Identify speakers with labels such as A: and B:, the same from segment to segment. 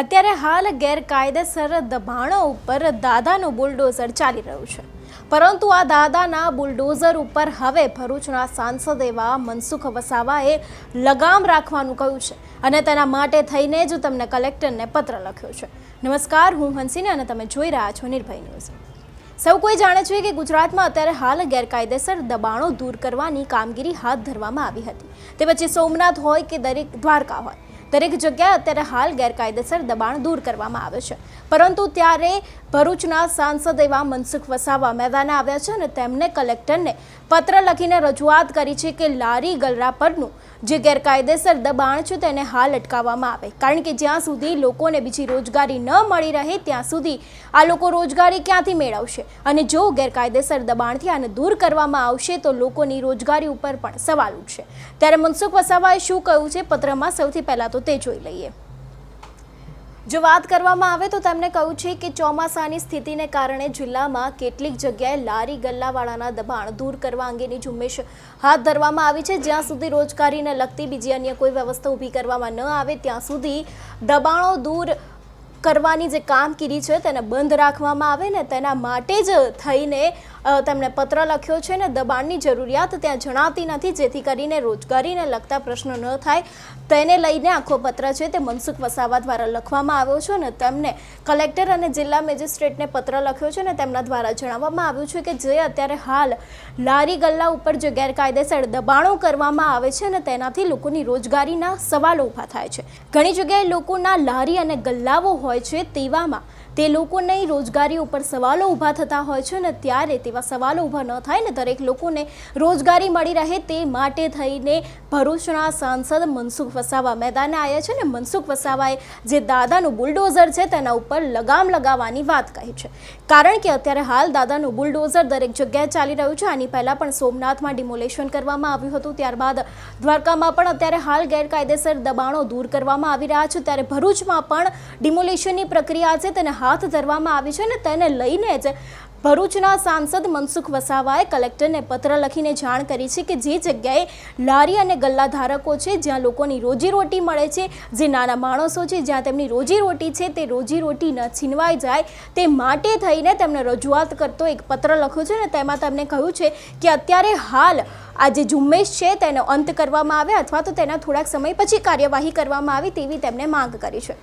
A: અત્યારે હાલ ગેરકાયદેસર દબાણો ઉપર દાદાનું બુલડોઝર ચાલી રહ્યું છે. પરંતુ આ દાદાના બુલડોઝર ઉપર હવે ભરૂચના સાંસદ એવા મનસુખ વસાવાએ લગામ રાખવાનું કહ્યું છે અને તેના માટે થઈને જ તમને કલેક્ટરને પત્ર લખ્યો છે. નમસ્કાર, હું હંસિને અને તમે જોઈ રહ્યા છો નિર્ભય ન્યૂઝ. સૌ કોઈ જાણે છે કે ગુજરાતમાં અત્યારે હાલ ગેરકાયદેસર દબાણો દૂર કરવાની કામગીરી હાથ ધરવામાં આવી હતી. તે પછી સોમનાથ હોય કે દરેક દ્વારકા હોય દરેક જગ્યાએ અત્યારે હાલ ગેરકાયદેસર દબાણ દૂર કરવામાં આવે છે. પરંતુ ત્યારે ભરૂચના સાંસદ એવા મનસુખ વસાવા મેદાને આવ્યા છે અને તેમને કલેક્ટરને પત્ર લખીને રજૂઆત કરી છે કે લારી ગલરા પરનું જે ગેરકાયદેસર દબાણ છે તેને હાલ અટકાવવામાં આવે. કારણ કે જ્યાં સુધી લોકોને બીજી રોજગારી ન મળી રહે, ત્યાં સુધી આ લોકો રોજગારી ક્યાંથી મેળવશે? અને જો ગેરકાયદેસર દબાણથી આને દૂર કરવામાં આવશે, તો લોકોની રોજગારી ઉપર પણ સવાલ ઉઠશે. ત્યારે મનસુખ વસાવાએ શું કહ્યું છે? પત્રમાં સૌથી પહેલાં તો તે જોઈ લઈએ. જો વાત કરવામાં આવે તો તેમણે કહ્યું છે કે ચોમાસાની સ્થિતિને કારણે જિલ્લામાં કેટલીક જગ્યાએ લારી ગલ્લાવાળાના દબાણ દૂર કરવા અંગેની ઝુંબેશ હાથ ધરવામાં આવી છે. જ્યાં સુધી રોજગારીને લગતી બીજી અન્ય કોઈ વ્યવસ્થા ઊભી કરવામાં ન આવે, ત્યાં સુધી દબાણો દૂર કરવાની જે કામગીરી છે તેને બંધ રાખવામાં આવે ને તેના માટે જ થઈને તેમણે પત્ર લખ્યો છે ને, દબાણની જરૂરિયાત ત્યાં જણાતી નથી, જેથી કરીને રોજગારીને લગતા પ્રશ્નો ન થાય. તેને લઈને આખો પત્ર છે તે મનસુખ વસાવા દ્વારા લખવામાં આવ્યો છે ને તેમને કલેક્ટર અને જિલ્લા મેજિસ્ટ્રેટને પત્ર લખ્યો છે ને, તેમના દ્વારા જણાવવામાં આવ્યું છે કે જે અત્યારે હાલ લારી ગલ્લા ઉપર જે ગેરકાયદેસર દબાણો કરવામાં આવે છે ને, તેનાથી લોકોની રોજગારીના સવાલો ઊભા થાય છે. ઘણી જગ્યાએ લોકોના લારી અને ગલ્લાઓ હોય છે તેવામાં તે લોકોને રોજગારી ઉપર સવાલો ઊભા થતા હોય છે ને ત્યારે તેવા સવાલો ઊભા ન થાય ને દરેક લોકોને રોજગારી મળી રહે તે માટે થઈને ભરૂચના સાંસદ મનસુખ વસાવા મેદાને આવ્યા છે ને મનસુખ વસાવાએ જે દાદાનું બુલડોઝર છે તેના ઉપર લગામ લગાવવાની વાત કહી છે. કારણ કે અત્યારે હાલ દાદાનું બુલડોઝર દરેક જગ્યાએ ચાલી રહ્યું છે. આની પહેલાં પણ સોમનાથમાં ડિમોલેશન કરવામાં આવ્યું હતું. ત્યારબાદ દ્વારકામાં પણ અત્યારે હાલ ગેરકાયદેસર દબાણો દૂર કરવામાં આવી રહ્યા છે. ત્યારે ભરૂચમાં પણ ડિમોલેશનની પ્રક્રિયા છે તેને હાથ ધરવામાં આવી છે અને તેને લઈને જ ભરૂચના સાંસદ મનસુખ વસાવાએ કલેક્ટરને પત્ર લખીને જાણ કરી છે કે જે જગ્યાએ લારી અને ગલ્લા ધારકો છે, જ્યાં લોકોની રોજીરોટી મળે છે, જે નાના માણસો છે, જ્યાં તેમની રોજીરોટી છે, તે રોજીરોટી ન છીનવાઈ જાય, તે માટે થઈને તેમણે રજૂઆત કરતો એક પત્ર લખ્યો છે ને તેમાં તેમણે કહ્યું છે કે અત્યારે હાલ આ જે ઝુંબેશ છે, તેનો અંત કરવામાં આવે અથવા તો તેના થોડાક સમય પછી કાર્યવાહી કરવામાં આવે તેવી તેમણે માંગ કરી છે.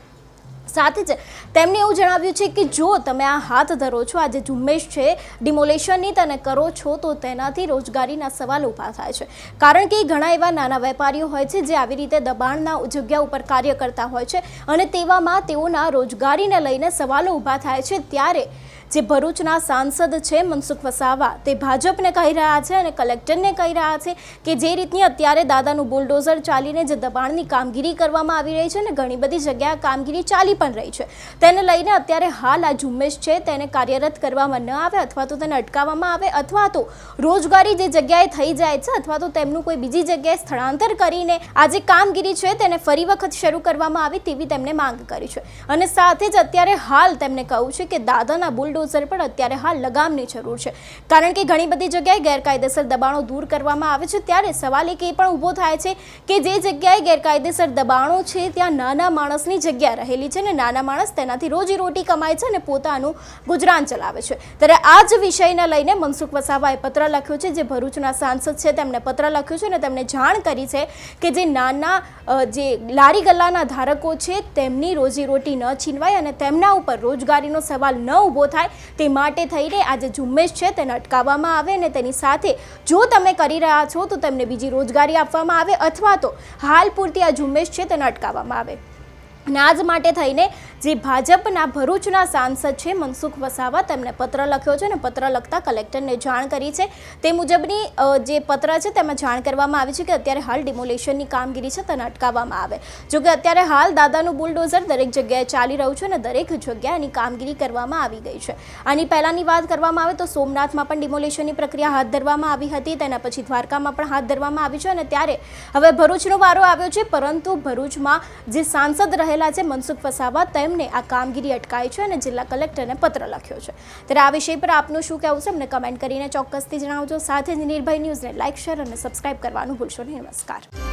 A: સાથે જ તેમણે એવું જણાવ્યું છે કે જો તમે આ હાથ ધરો છો આ જે ઝુંબેશ છે ડિમોલેશનની તને કરો છો, તો તેનાથી રોજગારીના સવાલ ઊભા થાય છે. કારણ કે ઘણા એવા નાના વેપારીઓ હોય છે જે આવી રીતે દબાણના જગ્યા ઉપર કાર્ય કરતા હોય છે અને તેવામાં તેઓના રોજગારીને લઈને સવાલો ઊભા થાય છે. ત્યારે જે ભરૂચના સાંસદ છે મનસુખ વસાવા, તે ભાજપને કહી રહ્યા છે અને કલેક્ટરને કહી રહ્યા છે કે જે રીતની અત્યારે દાદાનું બુલડોઝર ચાલીને જે દબાણની કામગીરી કરવામાં આવી રહી છે ને ઘણી બધી જગ્યાએ કામગીરી ચાલી પણ રહી છે. તેને લઈને અત્યારે હાલ આ ઝુંબેશ છે, તેને કાર્યરત કરવામાં ન આવે અથવા તો તેને અટકાવવામાં આવે અથવા તો રોજગારી જે જગ્યાએ થઈ જાય છે અથવા તો તેમનું કોઈ બીજી જગ્યાએ સ્થળાંતર કરીને આ જે કામગીરી છે તેને ફરી વખત શરૂ કરવામાં આવે તેવી તેમણે માંગ કરી છે. અને સાથે જ અત્યારે હાલ તેમણે કહ્યું છે કે દાદાના બુલડોઝર પણ અત્યારે હાલ લગામની જરૂર છે. કારણ કે ઘણી બધી જગ્યાએ ગેરકાયદેસર દબાણો દૂર કરવામાં આવે છે. ત્યારે સવાલ એક એ પણ ઊભો થાય છે કે જે જગ્યાએ ગેરકાયદેસર દબાણો છે, ત્યાં નાના માણસની જગ્યા રહેલી છે ને નાના માણસ તેનાથી રોજીરોટી કમાય છે અને પોતાનું ગુજરાન ચલાવે છે. ત્યારે આ જ વિષયને લઈને મનસુખ વસાવાએ પત્ર લખ્યો છે, જે ભરૂચના સાંસદ છે તેમણે પત્ર લખ્યો છે અને તેમણે જાણ કરી છે કે જે નાના જે લારી ગલ્લાના ધારકો છે, તેમની રોજીરોટી ન છીનવાય અને તેમના ઉપર રોજગારીનો સવાલ ન ઊભો થાય તે માટે થઈને આ જે ઝુંબેશ છે તેને અટકાવવામાં આવે અને તેની સાથે જો તમે કરી રહ્યા છો તો તેમને બીજી રોજગારી આપવામાં આવે અથવા તો હાલ પૂરતી આ ઝુંબેશ છે તેને અટકાવવામાં આવે. અને આજ માટે થઈને જે ભાજપના ભરૂચના સાંસદ છે મનસુખ વસાવા, તેમને પત્ર લખ્યો છે અને પત્ર લખતા કલેક્ટરને જાણ કરી છે. તે મુજબની જે પત્ર છે તેમાં જાણ કરવામાં આવી છે કે અત્યારે હાલ ડિમોલેશનની કામગીરી છે તેને અટકાવવામાં આવે. જો કે અત્યારે હાલ દાદાનું બુલડોઝર દરેક જગ્યાએ ચાલી રહ્યું છે અને દરેક જગ્યાએ એની કામગીરી કરવામાં આવી ગઈ છે. આની પહેલાંની વાત કરવામાં આવે તો સોમનાથમાં પણ ડિમોલેશનની પ્રક્રિયા હાથ ધરવામાં આવી હતી, તેના પછી દ્વારકામાં પણ હાથ ધરવામાં આવી છે અને ત્યારે હવે ભરૂચનો વારો આવ્યો છે, પરંતુ ભરૂચમાં જે સાંસદ રહેલા છે મનસુખ વસાવા તેમને આ કામગીરી અટકાઈ છે અને જિલ્લા કલેક્ટરને પત્ર લખ્યો છે. ત્યારે આ વિષય પર આપનું શું કહેવું છે? અમને કમેન્ટ કરીને ચોક્કસથી જણાવજો. સાથે જ નિર્ભય ન્યૂઝને લાઇક શેર અને સબસ્ક્રાઇબ કરવાનું ભૂલશો નહીં. નમસ્કાર.